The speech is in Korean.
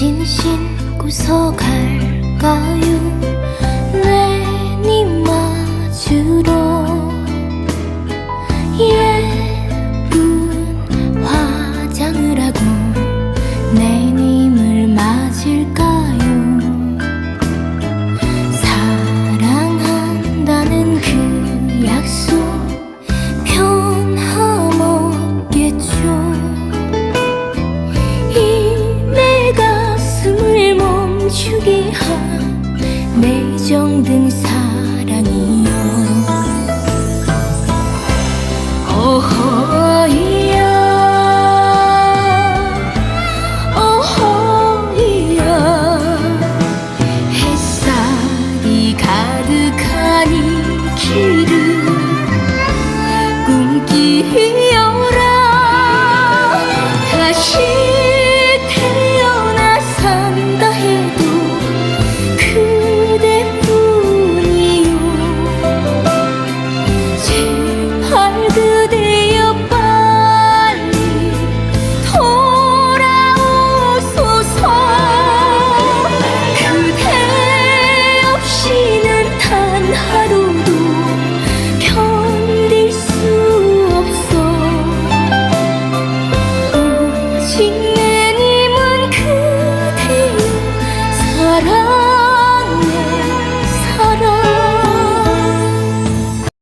신신고서 갈까요 매정된 사랑이여. 어허이여. 어허이여. 햇살이 가득한 이 길을 꿈기여라. 다시